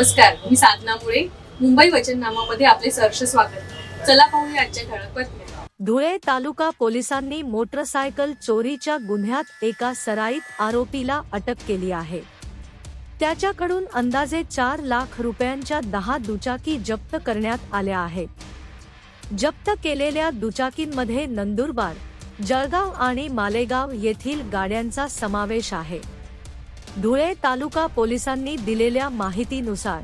नमस्कार मी साधना मुळे. मुंबई वचननामामध्ये आपले सहर्ष स्वागत. चला पाहूया आजच्या ठळक बातम्या. धुळे तालुका पोलिसांनी मोटरसायकल चोरीच्या गुन्ह्यात एका सराईत आरोपीला अटक केली आहे. त्याच्याकडून अंदाजे चार लाख रुपयांच्या दहा दुचाकी जप्त करण्यात आल्या आहेत. जप्त केलेल्या दुचाकींमध्ये नंदुरबार जळगाव आणि मालेगाव येथील गाड्यांचा समावेश आहे. धुळे तालुका पोलिसांनी दिलेल्या माहितीनुसार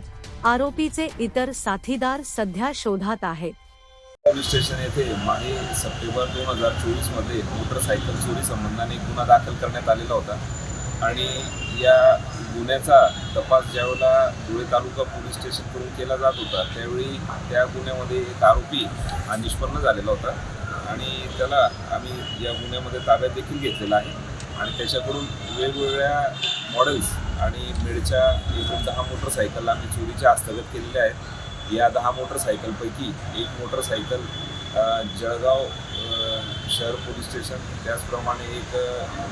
आरोपीचे इतर साथीदार सध्या शोधात आहेत. पोलीस स्टेशन येथे मागे सप्टेंबर दोन हजार चोवीसमध्ये मोटरसायकल चोरी संबंधाने गुन्हा दाखल करण्यात आलेला होता. आणि या गुन्ह्याचा तपास ज्यावेळेला धुळे तालुका पोलीस स्टेशनकडून केला जात होता त्यावेळी त्या गुन्ह्यामध्ये एक आरोपी हा निष्पन्न झालेला होता. आणि त्याला आम्ही या गुन्ह्यामध्ये ताब्यात देखील घेतलेला आहे. आणि त्याच्याकडून वेगवेगळ्या मॉडेल्स आणि मेडच्या एकूण दहा मोटरसायकल आम्ही चोरीच्या हस्तगत केलेल्या आहेत. या दहा मोटरसायकलपैकी एक मोटरसायकल जळगाव शहर पोलीस स्टेशन त्याचप्रमाणे एक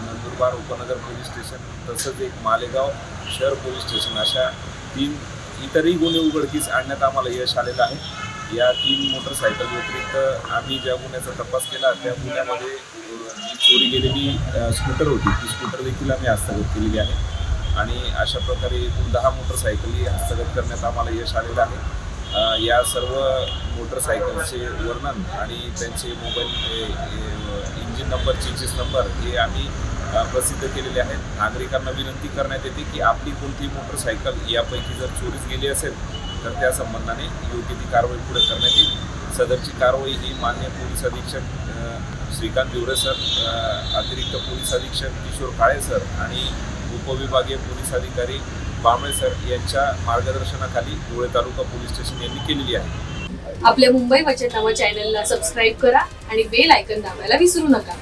नंदुरबार उपनगर पोलीस स्टेशन तसंच एक मालेगाव शहर पोलीस स्टेशन अशा तीन इतरही गुन्हे उघडकीस आणण्यात आम्हाला यश आलेलं आहे. या तीन मोटरसायकल व्यतिरिक्त आम्ही ज्या गुन्ह्याचा तपास केला त्या गुन्ह्यामध्ये चोरी गेलेली स्कूटर होती. ती स्कूटर देखील आम्ही हस्तगत केलेली आहे. आणि अशा प्रकारे एकूण दहा मोटरसायकली हस्तगत करण्यात आम्हाला यश आलेलं आहे. या सर्व मोटरसायकलचे वर्णन आणि त्यांचे mobile engine number changes number हे आम्ही प्रसिद्ध केलेले आहेत. नागरिकांना विनंती करण्यात येते की आपली कोणती मोटरसायकल यापैकी जर चोरीस गेली असेल तर त्या संबंधाने योग्य ती कारवाई पुढे करण्यात येईल. सदरची कारवाई ही मान्य पोलीस अधीक्षक श्रीकांत दिवरे सर अतिरिक्त पोलीस अधीक्षक किशोर काळे सर आणि उपविभागीय पोलीस अधिकारी बांबळे सर यांच्या मार्गदर्शनाखाली धुळे तालुका पोलीस स्टेशन यांनी केलेली आहे. आपल्या मुंबई वचननामा चॅनलला सबस्क्राईब करा आणि बेल आयकन दाबायला विसरू नका.